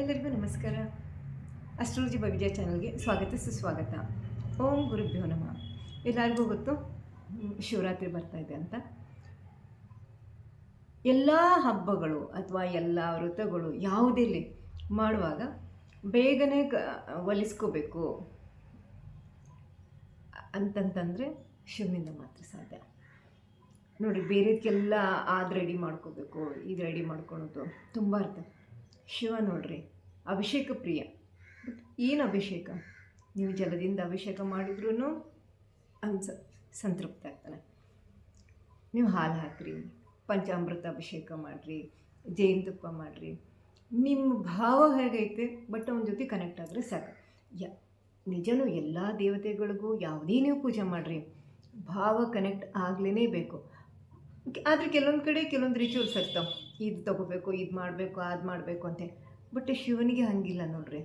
ಎಲ್ಲರಿಗೂ ನಮಸ್ಕಾರ. ಅಸ್ಟ್ರಾಲಜಿ ಬವಿಜಯ ಚಾನಲ್ಗೆ ಸ್ವಾಗತ, ಸುಸ್ವಾಗತ. ಓಂ ಗುರುಭ್ಯೋ ನಮಃ. ಎಲ್ಲರಿಗೂ ಗೊತ್ತು ಶಿವರಾತ್ರಿ ಬರ್ತಾ ಇದೆ ಅಂತ. ಎಲ್ಲ ಹಬ್ಬಗಳು ಅಥವಾ ಎಲ್ಲ ವ್ರತಗಳು ಯಾವುದಿರಲಿ ಮಾಡುವಾಗ ಬೇಗನೆ ಕ, ಒಲಿಸ್ಕೋಬೇಕು. ಅಂತಂತಂದರೆ ಶಿವನಿಂದ ಮಾತ್ರ ಸಾಧ್ಯ. ನೋಡಿ ಬೇರೆದಕ್ಕೆಲ್ಲ ಅದು ರೆಡಿ ಮಾಡ್ಕೋಬೇಕು, ಇದು ರೆಡಿ ಮಾಡ್ಕೊಳೋದು ತುಂಬ ಇರ್ತದೆ ಶಿವ ನೋಡ್ರಿ, ಅಭಿಷೇಕ ಪ್ರಿಯ. ಬಟ್ ಏನು ಅಭಿಷೇಕ? ನೀವು ಜಲದಿಂದ ಅಭಿಷೇಕ ಮಾಡಿದ್ರೂ ಅನ್ಸ ಸಂತೃಪ್ತ ಆಗ್ತಾನೆ. ನೀವು ಹಾಲು ಹಾಕ್ರಿ, ಪಂಚಾಮೃತ ಅಭಿಷೇಕ ಮಾಡಿರಿ ಜೇನುತುಪ್ಪ ಮಾಡಿರಿ. ನಿಮ್ಮ ಭಾವ ಹೇಗೈತೆ, ಬಟ್ ಅವನ ಜೊತೆ ಕನೆಕ್ಟ್ ಆದರೆ ಸಾಕು. ಯ, ನಿಜನೂ ಎಲ್ಲ ದೇವತೆಗಳಿಗೂ ಯಾವುದೇ ನೀವು ಪೂಜೆ ಮಾಡಿರಿ, ಭಾವ ಕನೆಕ್ಟ್ ಆಗಲೇ ಬೇಕು. ಆದರೆ ಕೆಲವೊಂದು ಕಡೆ ಕೆಲವೊಂದು ರಿಚುವಲ್ಸ್ ಇರ್ತಾವೆ. ಇದು ತಗೋಬೇಕು, ಇದು ಮಾಡಬೇಕು, ಅದು ಮಾಡಬೇಕು ಅಂತ. ಬಟ್ ಶಿವನಿಗೆ ಹಂಗಿಲ್ಲ ನೋಡ್ರಿ.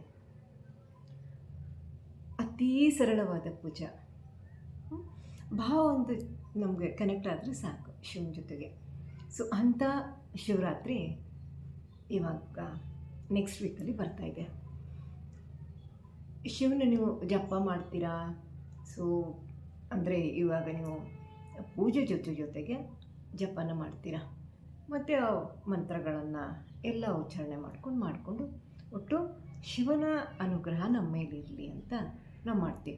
ಅತೀ ಸರಳವಾದ ಪೂಜಾ? ಭಾವ ಒಂದು ನಮಗೆ ಕನೆಕ್ಟ್ ಆದರೆ ಸಾಕು ಶಿವನ ಜೊತೆಗೆ. ಸೊ ಅಂಥ ಶಿವರಾತ್ರಿ ಇವಾಗ ನೆಕ್ಸ್ಟ್ ವೀಕಲ್ಲಿ ಬರ್ತಾ ಇದೆ. ಶಿವನ ನೀವು ಜಪ ಮಾಡ್ತೀರಾ? ಸೊ ಅಂದರೆ ಇವಾಗ ನೀವು ಪೂಜೆ ಜೊತೆ ಜೊತೆಗೆ ಜಪನ ಮಾಡ್ತೀರಾ? ಮತ್ತು ಮಂತ್ರಗಳನ್ನು ಎಲ್ಲ ಉಚ್ಚಾರಣೆ ಮಾಡ್ಕೊಂಡು ಮಾಡಿಕೊಂಡು ಒಟ್ಟು ಶಿವನ ಅನುಗ್ರಹ ನಮ್ಮ ಮೇಲಿರಲಿ ಅಂತ ನಾವು ಮಾಡ್ತೀವಿ.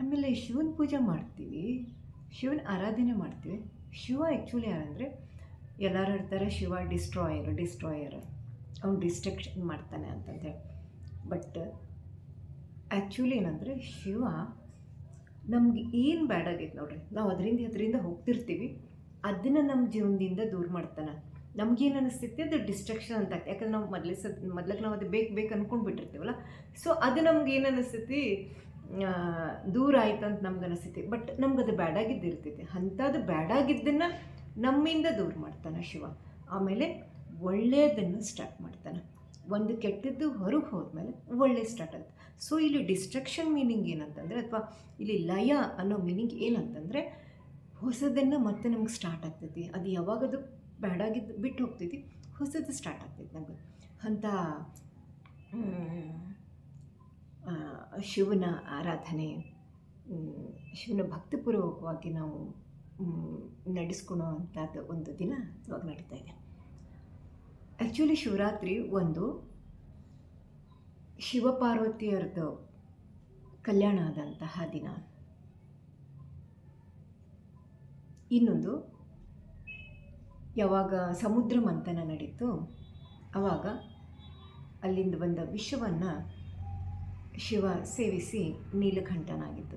ಆಮೇಲೆ ಶಿವನ ಪೂಜೆ ಮಾಡ್ತೀವಿ, ಶಿವನ ಆರಾಧನೆ ಮಾಡ್ತೀವಿ. ಶಿವ ಆ್ಯಕ್ಚುಲಿ ಯಾರಂದರೆ ಎಲ್ಲರೂ ಹೇಳ್ತಾರೆ ಶಿವ ಡಿಸ್ಟ್ರಾಯರ್ ಡಿಸ್ಟ್ರಾಯರ್ ಅವ್ನು ಡಿಸ್ಟ್ರಕ್ಷನ್ ಮಾಡ್ತಾನೆ ಅಂತಂದರೆ. ಬಟ್ ಆ್ಯಕ್ಚುಲಿ ಏನಂದರೆ ಶಿವ ನಮ್ಗೆ ಏನು ಬ್ಯಾಡ್ ಆಗೈತೆ ನೋಡ್ರಿ, ನಾವು ಅದರಿಂದ ಅದರಿಂದ ಹೋಗ್ತಿರ್ತೀವಿ. ಅದನ್ನು ನಮ್ಮ ಜೀವನದಿಂದ ದೂರ ಮಾಡ್ತಾನೆ. ನಮ್ಗೇನು ಅನಿಸ್ತೈತಿ, ಅದು ಡಿಸ್ಟ್ರಕ್ಷನ್ ಅಂತ. ಯಾಕಂದ್ರೆ ನಾವು ಮೊದಲೇ ಸದ್ ಮೊದ್ಲಕ್ಕೆ ನಾವು ಅದು ಬೇಕು ಬೇಕು ಅಂದ್ಕೊಂಡು ಬಿಟ್ಟಿರ್ತೀವಲ್ಲ ಸೊ ಅದು ನಮ್ಗೆ ಏನು ಅನಿಸ್ತೈತಿ ದೂರ ಆಯ್ತು ಅಂತ ನಮ್ಗೆ ಅನಿಸ್ತೈತಿ. ಬಟ್ ನಮ್ಗೆ ಅದು ಬ್ಯಾಡಾಗಿದ್ದು ಇರ್ತೈತಿ. ಅಂಥದ್ದು ಬ್ಯಾಡಾಗಿದ್ದನ್ನು ನಮ್ಮಿಂದ ದೂರ ಮಾಡ್ತಾನೆ ಶಿವ. ಆಮೇಲೆ ಒಳ್ಳೆಯದನ್ನು ಸ್ಟಾರ್ಟ್ ಮಾಡ್ತಾನೆ. ಒಂದು ಕೆಟ್ಟದ್ದು ಹೊರಗೆ ಹೋದ್ಮೇಲೆ ಒಳ್ಳೆ ಸ್ಟಾರ್ಟ್ ಆಗುತ್ತೆ. ಸೊ ಇಲ್ಲಿ ಡಿಸ್ಟ್ರಕ್ಷನ್ ಮೀನಿಂಗ್ ಏನಂತಂದರೆ ಅಥವಾ ಇಲ್ಲಿ ಲಯ ಅನ್ನೋ ಮೀನಿಂಗ್ ಏನಂತಂದರೆ ಹೊಸದನ್ನು ಮತ್ತೆ ನಮ್ಗೆ ಸ್ಟಾರ್ಟ್ ಆಗ್ತೈತಿ. ಅದು ಯಾವಾಗದು ಬ್ಯಾಡಾಗಿದ್ದು ಬಿಟ್ಟು ಹೋಗ್ತೈತಿ. ಹೊಸದು ಸ್ಟಾರ್ಟ್ ಆಗ್ತೈತಿ ನಮಗೆ. ಅಂಥ ಶಿವನ ಆರಾಧನೆ ಶಿವನ ಭಕ್ತಿಪೂರ್ವಕವಾಗಿ ನಾವು ನಡೆಸ್ಕೊಳೋ ಅಂಥದ್ದು ಒಂದು ದಿನ ಇವಾಗ ನಡೀತಾ ಇದೆ. ಆ್ಯಕ್ಚುಲಿ ಶಿವರಾತ್ರಿ ಒಂದು ಶಿವಪಾರ್ವತಿಯರದು ಕಲ್ಯಾಣ ಆದಂತಹ ದಿನ. ಇನ್ನೊಂದು, ಯಾವಾಗ ಸಮುದ್ರ ಮಂಥನ ನಡೀತು ಆವಾಗ ಅಲ್ಲಿಂದ ಬಂದ ವಿಷವನ್ನು ಶಿವ ಸೇವಿಸಿ ನೀಲಕಂಠನಾಗಿದ್ದು.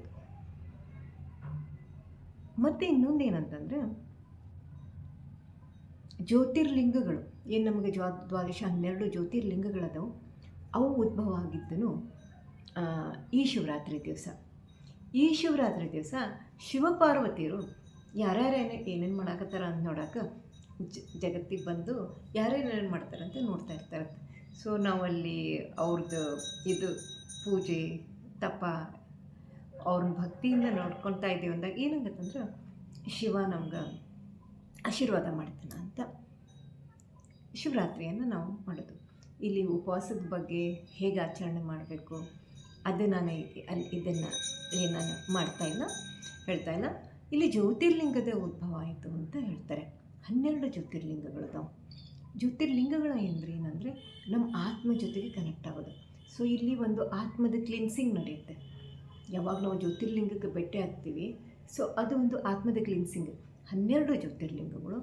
ಮತ್ತು ಇನ್ನೊಂದು ಏನಂತಂದರೆ ಜ್ಯೋತಿರ್ಲಿಂಗಗಳು, ಏನು ನಮಗೆ ಜ್ವಾ, ದ್ವಾದಶ ಹನ್ನೆರಡು ಜ್ಯೋತಿರ್ಲಿಂಗಗಳದವು, ಅವು ಉದ್ಭವ ಆಗಿದ್ದನು ಈ ಶಿವರಾತ್ರಿ ದಿವಸ. ಈ ಶಿವರಾತ್ರಿ ದಿವಸ ಶಿವಪಾರ್ವತಿಯರು ಯಾರ್ಯಾರೇನೆ ಏನೇನು ಮಾಡಾಕತ್ತಾರ ಅಂತ ನೋಡಕ್ಕೆ ಜಗತ್ತಿಗೆ ಬಂದು ಯಾರೇನೇನು ಮಾಡ್ತಾರೆ ಅಂತ ನೋಡ್ತಾ ಇರ್ತಾರೆ. ಸೊ, ನಾವಲ್ಲಿ ಅವ್ರದ್ದು ಇದು ಪೂಜೆ, ತಪ ಅವ್ರನ್ನ ಭಕ್ತಿಯಿಂದ ನೋಡ್ಕೊತಾ ಇದ್ದೀವಿ ಅಂದಾಗ ಏನಾಗತ್ತಂದ್ರೆ ಶಿವ ನಮ್ಗೆ ಆಶೀರ್ವಾದ ಮಾಡ್ತಾನೆ ಅಂತ ಶಿವರಾತ್ರಿಯನ್ನು ನಾವು ಮಾಡೋದು. ಇಲ್ಲಿ ಉಪವಾಸದ ಬಗ್ಗೆ ಹೇಗೆ ಆಚರಣೆ ಮಾಡಬೇಕು, ಅದು ನಾನು ಅಲ್ಲಿ ಇದನ್ನು ನಾನು ಮಾಡ್ತಾ ಇಲ್ಲ, ಹೇಳ್ತಾ ಇಲ್ಲ. ಇಲ್ಲಿ ಜ್ಯೋತಿರ್ಲಿಂಗದ ಉದ್ಭವ ಆಯಿತು ಅಂತ ಹೇಳ್ತಾರೆ. ಹನ್ನೆರಡು ಜ್ಯೋತಿರ್ಲಿಂಗಗಳದಾವು ಜ್ಯೋತಿರ್ಲಿಂಗಗಳು ಏನಂದ್ರೆ ಏನಂದರೆ ನಮ್ಮ ಆತ್ಮ ಜೊತೆಗೆ ಕನೆಕ್ಟ್ ಆಗೋದು. ಸೊ ಇಲ್ಲಿ ಒಂದು ಆತ್ಮದ ಕ್ಲಿನ್ಸಿಂಗ್ ನಡೆಯುತ್ತೆ. ಯಾವಾಗ ನಾವು ಜ್ಯೋತಿರ್ಲಿಂಗಕ್ಕೆ ಭೇಟಿ ಆಗ್ತೀವಿ. ಸೊ ಅದು ಒಂದು ಆತ್ಮದ ಕ್ಲಿನ್ಸಿಂಗ್ ಹನ್ನೆರಡು ಜ್ಯೋತಿರ್ಲಿಂಗಗಳು,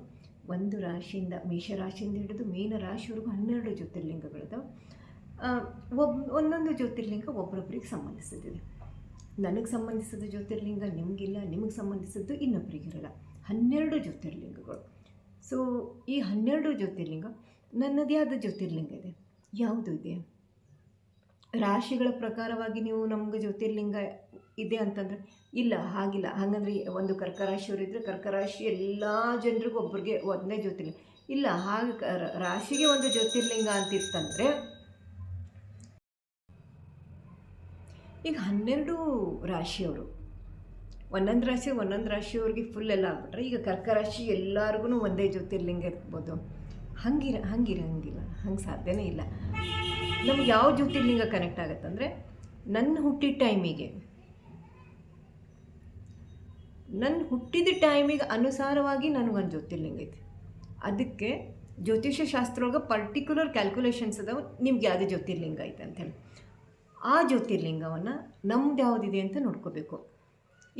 ಒಂದು ರಾಶಿಯಿಂದ ಮೇಷರಾಶಿಯಿಂದ ಹಿಡಿದು ಮೀನ ರಾಶಿವರೆಗೂ ಹನ್ನೆರಡು ಜ್ಯೋತಿರ್ಲಿಂಗಗಳಿದಾವೆ. ಒಬ್ಬ ಒಂದೊಂದು ಜ್ಯೋತಿರ್ಲಿಂಗ ಒಬ್ಬರೊಬ್ಬರಿಗೆ ಸಂಬಂಧಿಸಿದೆ ನನಗೆ ಸಂಬಂಧಿಸಿದ ಜ್ಯೋತಿರ್ಲಿಂಗ, ನಿಮಗಿಲ್ಲ, ನಿಮಗೆ ಸಂಬಂಧಿಸಿದ್ದು ಇನ್ನೊಬ್ಬರಿಗಿರಲ್ಲ ಹನ್ನೆರಡು ಜ್ಯೋತಿರ್ಲಿಂಗಗಳು. ಸೊ ಈ ಹನ್ನೆರಡು ಜ್ಯೋತಿರ್ಲಿಂಗ ನನ್ನದೇ ಆದ ಜ್ಯೋತಿರ್ಲಿಂಗ ಇದೆ? ಯಾವುದು ಇದೆ? ರಾಶಿಗಳ ಪ್ರಕಾರವಾಗಿ ನೀವು ನಮ್ಗೆ ಜ್ಯೋತಿರ್ಲಿಂಗ ಇದೆ ಅಂತಂದರೆ ಇಲ್ಲ, ಹಾಗಿಲ್ಲ. ಹಾಗಂದ್ರೆ ಒಂದು ಕರ್ಕರಾಶಿಯವರಿದ್ದರೆ ಕರ್ಕರಾಶಿ ಎಲ್ಲ ಜನರಿಗೂ ಒಬ್ಬರಿಗೆ ಒಂದೇ ಜ್ಯೋತಿರ್ಲಿಂಗ. ಇಲ್ಲ, ಹಾಗೆ ರಾಶಿಗೆ ಒಂದು ಜ್ಯೋತಿರ್ಲಿಂಗ ಅಂತಿತ್ತಂದರೆ ಈಗ ಹನ್ನೆರಡು ರಾಶಿಯವರು, ಒಂದೊಂದು ರಾಶಿ ಒಂದೊಂದು ರಾಶಿಯವ್ರಿಗೆ ಫುಲ್ ಎಲ್ಲ ಆಗ್ಬಿಟ್ರೆ ಈಗ ಕರ್ಕ ರಾಶಿ ಎಲ್ಲರಿಗೂ ಒಂದೇ ಜ್ಯೋತಿರ್ಲಿಂಗ ಇರ್ಬೋದು. ಹಂಗಿರ ಹಂಗಿರ ಹಂಗಿಲ್ಲ ಹಂಗೆ ಸಾಧ್ಯನೇ ಇಲ್ಲ. ನಮ್ಗೆ ಯಾವ ಜ್ಯೋತಿರ್ಲಿಂಗ ಕನೆಕ್ಟ್ ಆಗುತ್ತಂದರೆ ನನ್ನ ಹುಟ್ಟಿದ ಟೈಮಿಗೆ ನನ್ನ ಹುಟ್ಟಿದ ಟೈಮಿಗೆ ಅನುಸಾರವಾಗಿ ನನಗೊಂದು ಜ್ಯೋತಿರ್ಲಿಂಗ ಐತಿ. ಅದಕ್ಕೆ ಜ್ಯೋತಿಷ್ಯ ಶಾಸ್ತ್ರೊಳಗೆ ಪರ್ಟಿಕ್ಯುಲರ್ ಕ್ಯಾಲ್ಕುಲೇಷನ್ಸ್ ಅದಾವೆ, ನಿಮ್ಗೆ ಯಾವುದೇ ಜ್ಯೋತಿರ್ಲಿಂಗ ಐತೆ ಅಂಥೇಳಿ ಆ ಜ್ಯೋತಿರ್ಲಿಂಗವನ್ನು ನಮ್ದು ಯಾವುದಿದೆ ಅಂತ ನೋಡ್ಕೋಬೇಕು.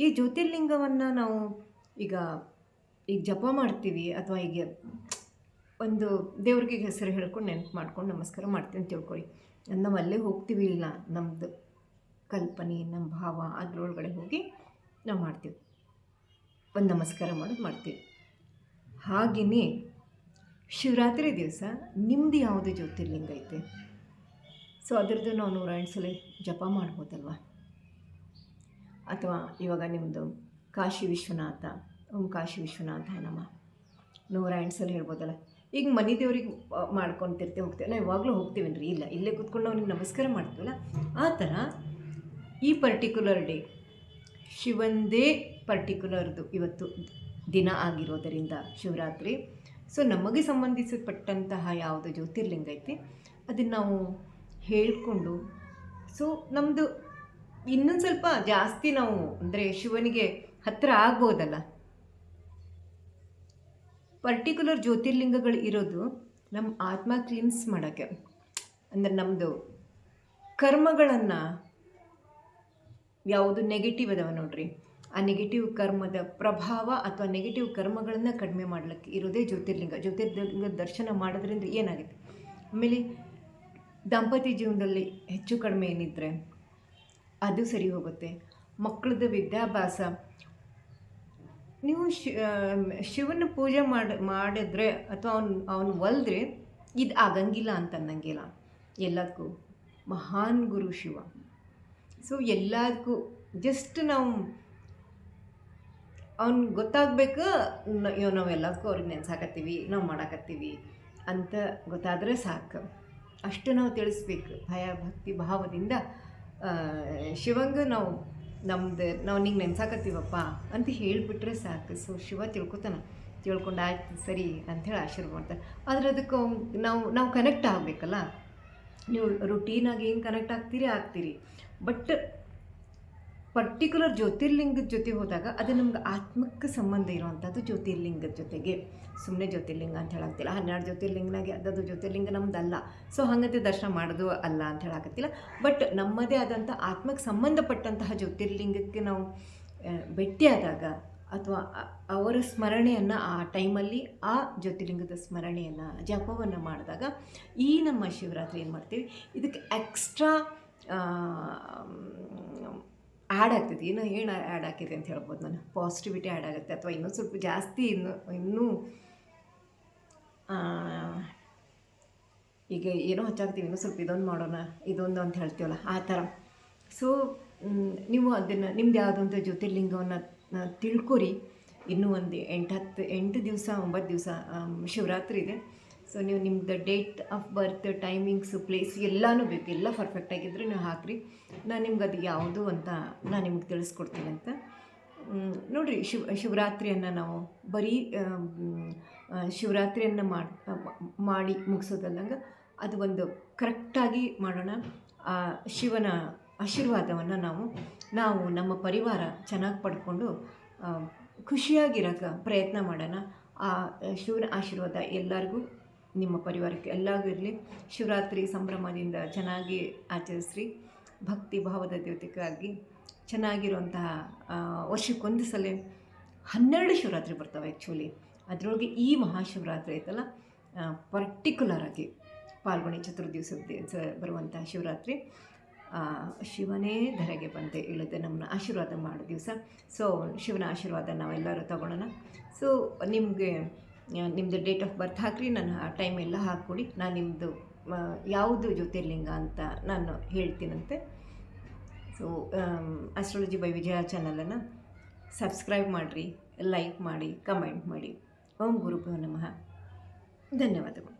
ಈ ಜ್ಯೋತಿರ್ಲಿಂಗವನ್ನು ನಾವು ಈಗ ಈಗ ಜಪ ಮಾಡ್ತೀವಿ, ಅಥವಾ ಈಗ ಒಂದು ದೇವ್ರಿಗೆ ಹೆಸರು ಹೇಳ್ಕೊಂಡು ನೆನಪು ಮಾಡ್ಕೊಂಡು ನಮಸ್ಕಾರ ಮಾಡ್ತೀನಿ ಅಂತ ತಿಳ್ಕೊಳ್ಳಿ ನಾವು ಅಲ್ಲೇ ಹೋಗ್ತೀವಿ ಇಲ್ಲ? ನಮ್ಮದು ಕಲ್ಪನೆ, ನಮ್ಮ ಭಾವ ಅದರೊಳಗಡೆ ಹೋಗಿ ನಾವು ಮಾಡ್ತೀವಿ. ಒಂದು ನಮಸ್ಕಾರ ಮಾಡೋದು ಮಾಡ್ತೀವಿ. ಹಾಗೆಯೇ ಶಿವರಾತ್ರಿ ದಿವಸ ನಿಮ್ಮದು ಯಾವುದೇ ಜ್ಯೋತಿರ್ಲಿಂಗ ಐತೆ? ಸೊ ಅದರದ್ದು ನಾವು ನೂರಾಯಣ ಸಲ ಜಪ ಮಾಡ್ಬೋದಲ್ವ? ಅಥವಾ ಇವಾಗ ನಿಮ್ಮದು ಕಾಶಿ ವಿಶ್ವನಾಥ, ಓಂ ಕಾಶಿ ವಿಶ್ವನಾಥ ನಮ್ಮ ನೂರ ಎಂಟು ಸಲ ಹೇಳ್ಬೋದಲ್ಲ? ಈಗ ಮನೆ ದೇವ್ರಿಗೆ ಮಾಡ್ಕೊತಿರ್ತೀವಿ, ಹೋಗ್ತೇವೆ. ನಾವು ಯಾವಾಗಲೂ ಹೋಗ್ತೀವೇನ್ರಿ? ಇಲ್ಲ, ಇಲ್ಲೇ ಕೂತ್ಕೊಂಡು ಅವ್ನಿಗೆ ನಮಸ್ಕಾರ ಮಾಡ್ತೀವಲ್ಲ? ಆ ಥರ ಈ ಪರ್ಟಿಕ್ಯುಲರ್ ಡೇ ಶಿವಂದೇ ಪರ್ಟಿಕ್ಯುಲರ್ದು ಇವತ್ತು ದಿನ ಆಗಿರೋದರಿಂದ ಶಿವರಾತ್ರಿ. ಸೊ ನಮಗೆ ಸಂಬಂಧಿಸಲ್ಪಟ್ಟಂತಹ ಯಾವುದು ಜ್ಯೋತಿರ್ಲಿಂಗ ಐತಿ, ಅದನ್ನು ನಾವು ಹೇಳಿಕೊಂಡು ಸೊ ನಮ್ಮದು ಇನ್ನೊಂದು ಸ್ವಲ್ಪ ಜಾಸ್ತಿ ನಾವು, ಅಂದರೆ ಶಿವನಿಗೆ ಹತ್ತಿರ ಆಗ್ಬೋದಲ್ಲ? ಪರ್ಟಿಕ್ಯುಲರ್ ಜ್ಯೋತಿರ್ಲಿಂಗಗಳು ಇರೋದು ನಮ್ಮ ಆತ್ಮ ಕ್ಲೀನ್ಸ್ ಮಾಡೋಕ್ಕೆ. ಅಂದರೆ ನಮ್ಮದು ಕರ್ಮಗಳನ್ನು ಯಾವುದು ನೆಗೆಟಿವ್ ಅದಾವೆ ನೋಡ್ರಿ. ಆ ನೆಗೆಟಿವ್ ಕರ್ಮದ ಪ್ರಭಾವ ಅಥವಾ ನೆಗೆಟಿವ್ ಕರ್ಮಗಳನ್ನು ಕಡಿಮೆ ಮಾಡಲಿಕ್ಕೆ ಇರೋದೇ ಜ್ಯೋತಿರ್ಲಿಂಗ. ಜ್ಯೋತಿರ್ಲಿಂಗ ದರ್ಶನ ಮಾಡೋದ್ರಿಂದ ಏನಾಗುತ್ತೆ ಆಮೇಲೆ ದಾಂಪತ್ಯ ಜೀವನದಲ್ಲಿ ಹೆಚ್ಚು ಕಡಿಮೆ ಏನಿದ್ರೆ ಅದು ಸರಿ ಹೋಗುತ್ತೆ. ಮಕ್ಕಳದ್ದು ವಿದ್ಯಾಭ್ಯಾಸ ನೀವು ಶಿವನ ಪೂಜೆ ಮಾಡಿ, ಮಾಡಿದ್ರೆ ಅಥವಾ ಅವ್ನು, ಅವನು ಒಲ್ದ್ರೆ ಇದು ಆಗಂಗಿಲ್ಲ ಅಂತ ಅನ್ನಂಗಿಲ್ಲ ಎಲ್ಲದಕ್ಕೂ ಮಹಾನ್ ಗುರು ಶಿವ. ಸೊ ಎಲ್ಲದಕ್ಕೂ ಜಸ್ಟ್ ನಾವು ಅವ್ನು ಗೊತ್ತಾಗಬೇಕು ನಾವು ಎಲ್ಲದಕ್ಕೂ ಅವ್ರಿಗೆ ನೆನ್ಸಾಕತ್ತೀವಿ, ನಾವು ಮಾಡಾಕತ್ತೀವಿ ಅಂತ ಗೊತ್ತಾದರೆ ಸಾಕು. ಅಷ್ಟು ನಾವು ತಿಳಿಸ್ಬೇಕು. ಭಯ, ಭಕ್ತಿ, ಭಾವದಿಂದ ಶಿವಂಗ ನಾವು ನಮ್ದು ನಾವು ನಿಂಗೆ ನೆನ್ಸಾಕತ್ತೀವಪ್ಪ ಅಂತ ಹೇಳಿಬಿಟ್ರೆ ಸಾಕು. ಸೊ ಶಿವ ತಿಳ್ಕೊತಾನೆ. ತಿಳ್ಕೊಂಡು ಆಯ್ತು, ಸರಿ ಅಂಥೇಳಿ ಆಶೀರ್ವಾದ ಮಾಡ್ತಾರೆ ಆದರೆ ಅದಕ್ಕೆ ನಾವು ನಾವು ಕನೆಕ್ಟ್ ಆಗಬೇಕಲ್ಲ? ನೀವು ರುಟೀನಾಗಿ ಏನು ಕನೆಕ್ಟ್ ಆಗ್ತೀರಿ ಆಗ್ತೀರಿ. ಬಟ್ ಪರ್ಟಿಕ್ಯುಲರ್ ಜ್ಯೋತಿರ್ಲಿಂಗದ ಜೊತೆ ಹೋದಾಗ ಅದು ನಮ್ಗೆ ಆತ್ಮಕ್ಕೆ ಸಂಬಂಧ ಇರುವಂಥದ್ದು ಜ್ಯೋತಿರ್ಲಿಂಗದ ಜೊತೆಗೆ. ಸುಮ್ಮನೆ ಜ್ಯೋತಿರ್ಲಿಂಗ ಅಂತ ಹೇಳಾಗ್ತಿಲ್ಲ ಹನ್ನೆರಡು ಜ್ಯೋತಿರ್ಲಿಂಗನಾಗೆ ಅದದು ಜ್ಯೋತಿರ್ಲಿಂಗ ನಮ್ದಲ್ಲ. ಸೊ ಹಾಗಂತೆ ದರ್ಶನ ಮಾಡೋದು ಅಲ್ಲ ಅಂತ ಹೇಳಾಕತ್ತಿಲ್ಲ. ಬಟ್ ನಮ್ಮದೇ ಆದಂಥ ಆತ್ಮಕ್ಕೆ ಸಂಬಂಧಪಟ್ಟಂತಹ ಜ್ಯೋತಿರ್ಲಿಂಗಕ್ಕೆ ನಾವು ಭೇಟಿಯಾದಾಗ ಅಥವಾ ಅವರ ಸ್ಮರಣೆಯನ್ನು ಆ ಟೈಮಲ್ಲಿ ಆ ಜ್ಯೋತಿರ್ಲಿಂಗದ ಸ್ಮರಣೆಯನ್ನು, ಜಪವನ್ನು ಮಾಡಿದಾಗ ಈ ನಮ್ಮ ಶಿವರಾತ್ರಿ ಏನು ಮಾಡ್ತೀವಿ? ಇದಕ್ಕೆ ಎಕ್ಸ್ಟ್ರಾ ಆ್ಯಡ್ ಆಗ್ತೈತಿ ಏನೋ ಏನು ಆ್ಯಡ್ ಆಗಿದೆ ಅಂತ ಹೇಳ್ಬೋದು ನಾನು. ಪಾಸಿಟಿವಿಟಿ ಆ್ಯಡ್ ಆಗುತ್ತೆ. ಅಥವಾ ಇನ್ನೂ ಸ್ವಲ್ಪ ಜಾಸ್ತಿ ಇನ್ನು, ಇನ್ನೂ ಈಗ ಏನೋ ಹಚ್ಚಾಗ್ತೀವಿ ಇನ್ನೂ ಸ್ವಲ್ಪ ಇದೊಂದು ಮಾಡೋಣ, ಇದೊಂದು ಅಂತ ಹೇಳ್ತೀವಲ್ಲ, ಆ ಥರ. ಸೊ ನೀವು ಅದನ್ನು, ನಿಮ್ದು ಯಾವುದಂತ ಜ್ಯೋತಿರ್ಲಿಂಗವನ್ನು ತಿಳ್ಕೊರಿ. ಇನ್ನೂ ಒಂದು ಎಂಟು ಹತ್ತು ಎಂಟು ದಿವಸ, ಒಂಬತ್ತು ದಿವಸ ಶಿವರಾತ್ರಿ ಇದೆ. ಸೊ ನೀವು ನಿಮ್ದು date of birth timings place ಎಲ್ಲನೂ ಬೇಕು. ಎಲ್ಲ ಪರ್ಫೆಕ್ಟಾಗಿದ್ದರೆ ನೀವು ಹಾಕಿರಿ. ನಾನು ನಿಮ್ಗೆ ಅದು ಯಾವುದು ಅಂತ ನಾನು ನಿಮ್ಗೆ ತಿಳಿಸ್ಕೊಡ್ತೀನಿ ಅಂತ. ನೋಡಿರಿ, ಶಿವ, ಶಿವರಾತ್ರಿಯನ್ನು ನಾವು ಬರೀ ಶಿವರಾತ್ರಿಯನ್ನು ಮಾಡಿ ಮಾಡಿ ಮುಗಿಸೋದಲ್ಲಂಗೆ ಅದು ಒಂದು ಕರೆಕ್ಟಾಗಿ ಮಾಡೋಣ. ಆ, ಶಿವನ ಆಶೀರ್ವಾದವನ್ನು ನಾವು ನಾವು ನಮ್ಮ ಪರಿವಾರ ಚೆನ್ನಾಗಿ ಪಡ್ಕೊಂಡು ಖುಷಿಯಾಗಿರೋಕೆ ಪ್ರಯತ್ನ ಮಾಡೋಣ. ಆ, ಶಿವನ ಆಶೀರ್ವಾದ ಎಲ್ಲರಿಗೂ ನಿಮ್ಮ ಪರಿವಾರಕ್ಕೆ ಎಲ್ಲಾಗೂ ಇರಲಿ. ಶಿವರಾತ್ರಿ ಸಂಭ್ರಮದಿಂದ ಚೆನ್ನಾಗಿ ಆಚರಿಸ್ರಿ. ಭಕ್ತಿ ಭಾವದ ದೇವತೆಗಾಗಿ ಚೆನ್ನಾಗಿರುವಂತಹ ವರ್ಷಕ್ಕೊಂದು ಸಲ ಹನ್ನೆರಡು ಶಿವರಾತ್ರಿ ಬರ್ತವೆ ಆ್ಯಕ್ಚುಲಿ ಅದರೊಳಗೆ ಈ ಮಹಾಶಿವರಾತ್ರಿ ಐತಲ್ಲ ಪರ್ಟಿಕ್ಯುಲರ್ ಆಗಿ ಪಾಲ್ಗುಣಿ ಚತುರ್ದಿವಸದ ಬರುವಂತಹ ಶಿವರಾತ್ರಿ. ಶಿವನೇ ಧರೆಗೆ ಬಂದೆ ಇಳಿದೆ ನಮ್ಮನ್ನ ಆಶೀರ್ವಾದ ಮಾಡೋ ದಿವಸ. ಸೊ ಶಿವನ ಆಶೀರ್ವಾದ ನಾವೆಲ್ಲರೂ ತಗೊಳ್ಳೋಣ. ಸೊ ನಿಮಗೆ ನಿಮ್ಮದು ಡೇಟ್ ಆಫ್ ಬರ್ತ್ ಹಾಕಿರಿ, ನಾನು ಆ ಟೈಮ್ ಎಲ್ಲ ಹಾಕ್ಕೊಡಿ. ನಾನು ನಿಮ್ಮದು ಯಾವುದು ಜ್ಯೋತಿರ್ಲಿಂಗ ಅಂತ ನಾನು ಹೇಳ್ತೀನಂತೆ. ಸೊ ಆಸ್ಟ್ರಾಲಜಿ ಬೈ ವಿಜಯ ಚಾನಲನ್ನು ಸಬ್ಸ್ಕ್ರೈಬ್ ಮಾಡಿರಿ ಲೈಕ್ ಮಾಡಿ ಕಮೆಂಟ್ ಮಾಡಿ. ಓಂ ಗುರುಭ್ಯೋ ನಮಃ. ಧನ್ಯವಾದಗಳು.